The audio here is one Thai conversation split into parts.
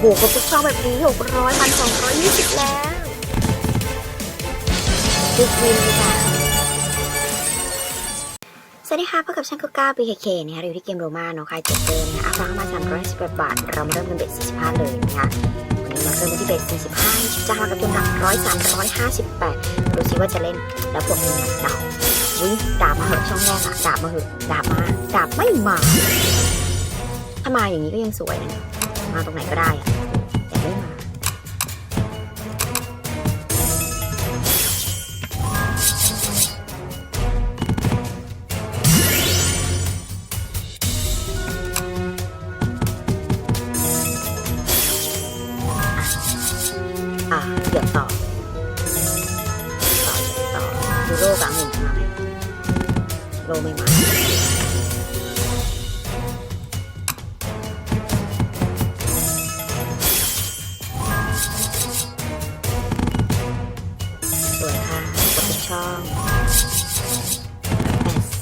โหกดทุกช่องแบบนี้หกร้อยพันสองร้อยยี่สิบแล้วดิกวินดีกว่าสวัสดีค่ะพบกับฉันก็ก้า BKK นะคะอยู่ที่เกมโรมาเนาะใครจะเติมนะอัพราคามา318บแปดบาท เรามาเริ่มกันเบ็ดส45เลยนะคะวันนี้มาเริ่มกันที่เบส45จ้างมากับตัวหนัก100 358ดูซิว่าจะเล่นแล้วพวกนี้หนักเดาวิ่งดาบมาเหอะช่องแรกอะดาบมาเหอะดาบมาดาบไม่มาถ้ามาอย่างนี้ก็ยังสวยนะ มาตรงไหนก็ได้อะแต่ไม่มาอะเหยียบต่อต่อต่อดูโลกลางหนึ่งมาไหมโลไม่มา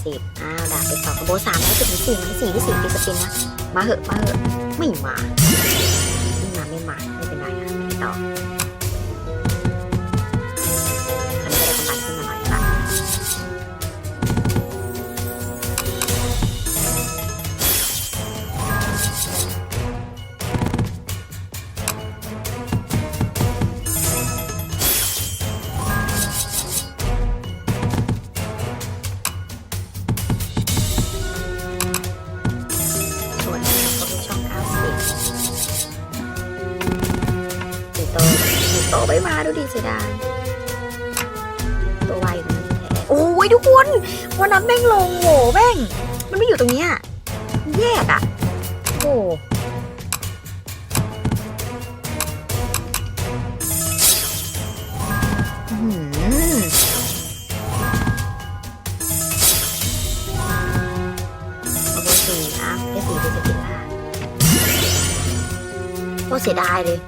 สิบอ้าวดาบไปต่อคอมโบสามแล้วจะถึงสี่ไหมสี่ที่สี่ปีสปินนะ มาเหอะ มาเหอะ ไม่มา ไม่มา ไม่มา ไม่เป็นไรนะไปต่อ โตไม่มาดูดิเสียดายตัววายอยู่ตรงนี้แท้โอ้ยทุกคนวันนั้นแม่งลงโหแม่ง มันไม่อยู่ตรงเนี้ยแยกอะโอ้หือเอาเบอร์สี่อะได้สี่เป็นสกิลล่าโคตรเสียดายเลย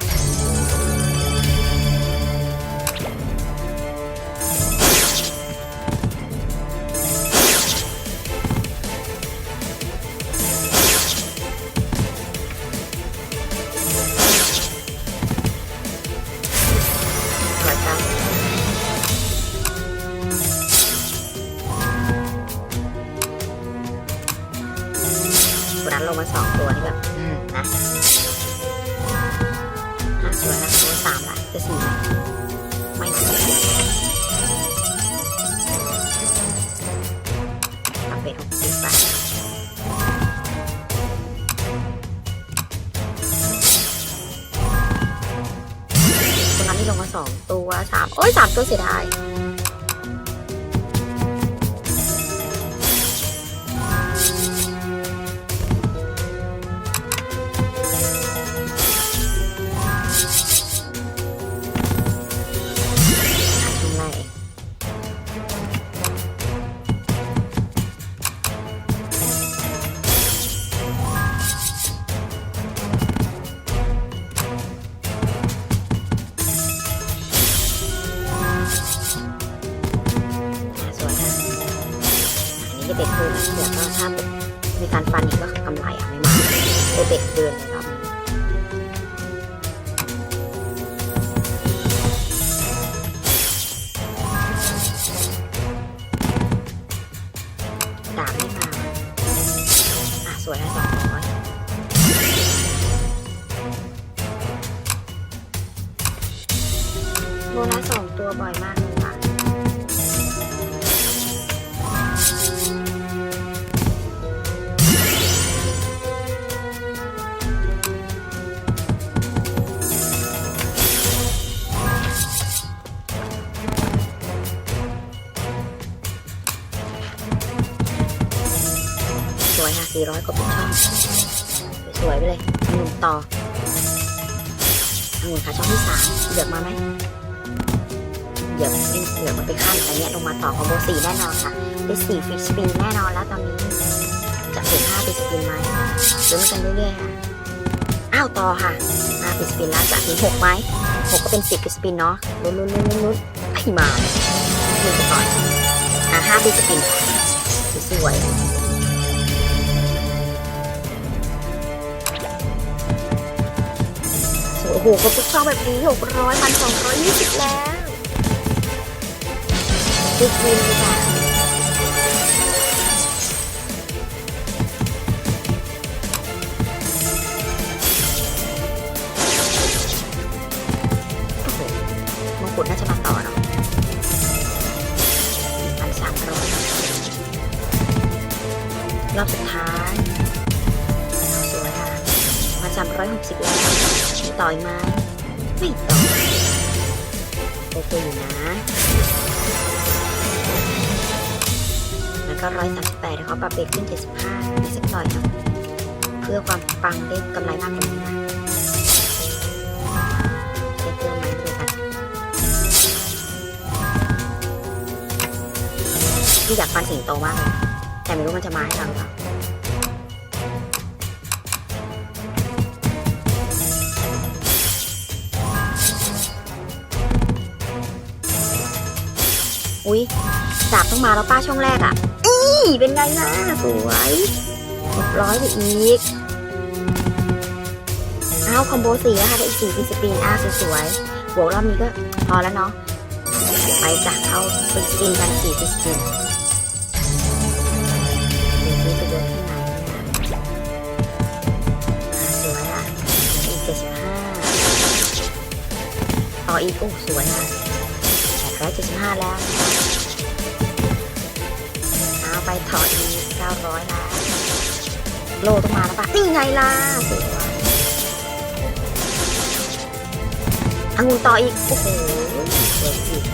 ตัวนี่แบบอืมนะอะสวยนะตัวสามละจะสี่ไหมไม่สวยทำเป็นหกสิบไปตัวนั้นนี่ลงมาสองตัวสามโอ้ยสามตัวเสียดาย ที่เด็กคืนเดี๋ยวก็ถ้ามีการฟันอีกก็กำไรอะไม่มาเด็กเดือนเลยรอบนี้ดาบไม่มาอะสวยนะสองร้อยโบนัสสองตัวบ่อยมาก 400 กว่าช่องสวยไปเลยหนุ่มต่อหนุ่มขาช่องที่สามเหลือกมาไหมเหลือกเหลือกมันไปข้ามอะไรเนี้ยลงมาต่อคอมโบสี่แน่นอนค่ะได้นสี่ฟิชสปินแน่นอนแล้วตอนนี้ จะเปลี่นห้าฟิชสปินไหมเดี๋ยมนกันเรื่อยๆค่ะอ้าวต่อค่ะห้าฟิชสปินแล้วจากนี้หกไหมหกก็เป็นสิบฟิชสปินเนาะลุ้นลุ้นลุ้นลุ้นไอ้มาหนึ่งก่อนอะห้าฟิชสปินสวย ๆครบทุกช่องแบบนี้หกร้อยพันสองร้อยยี่สิบแล้วบิ๊กวินเลยจ้ะโอ้โหมงกุฎน่าจะมาต่อเนาะพันสามร้อยรอบสุดท้ายเอาสวยค่ะพันสามร้อยหกสิบแล้ว ต่ออีกไหมไม่ต่อโอเคอยู่นะแล้วก็ร้อยสามสิบแปดเขาปรับเบรกขึ้นเจ็ดสิบห้าอีกสักหน่อยนะเพื่อความปังได้กำไรมากกว่านี้นะเช็คเพิ่มไหมดูกันที่อยากฟันสิงโตมากเลยแต่ไม่รู้มันจะมาให้เราหรือเปล่า อุ๊ยสามต้องมาแล้วป้าช่องแรกอะนี่เป็นไงล่ะสวยเรียบร้อยไปอีกอ้าวคอมโบสี่นะคะได้อีกสี่ฟิสปินอ้าวสวยๆบวกรอบนี้ก็พอแล้วเนาะไปจ้ะเอาฟิสปินกันสี่ฟิสปีนต่ออีกโอ้สวยอะ 975 แล้ว เอาไปถอดอีกเก้าร้อยละโลต้องมาแล้วปะนี่ไงล่ะสวยอังุนต่ออีก โอ้โหสวยอีก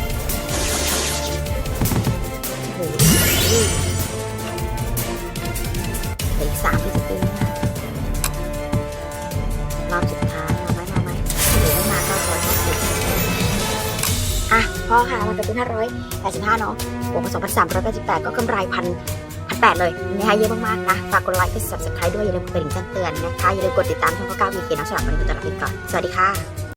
ข้อค่ะมันจะเป็นห้าร้อยแปดสิบห้าเนาะบวกมา2,388ก็กำไรพันพันแปดเลยนะคะเยอะมากๆนะ ฝากกดไลค์กด subscribe ด้วย อย่าลืมกดกระดิ่งแจ้งเตือนนะคะ อย่าลืมกดติดตามช่องก้าววีเคนะสำหรับวันนี้ก็จะลาไปก่อน สวัสดีค่ะ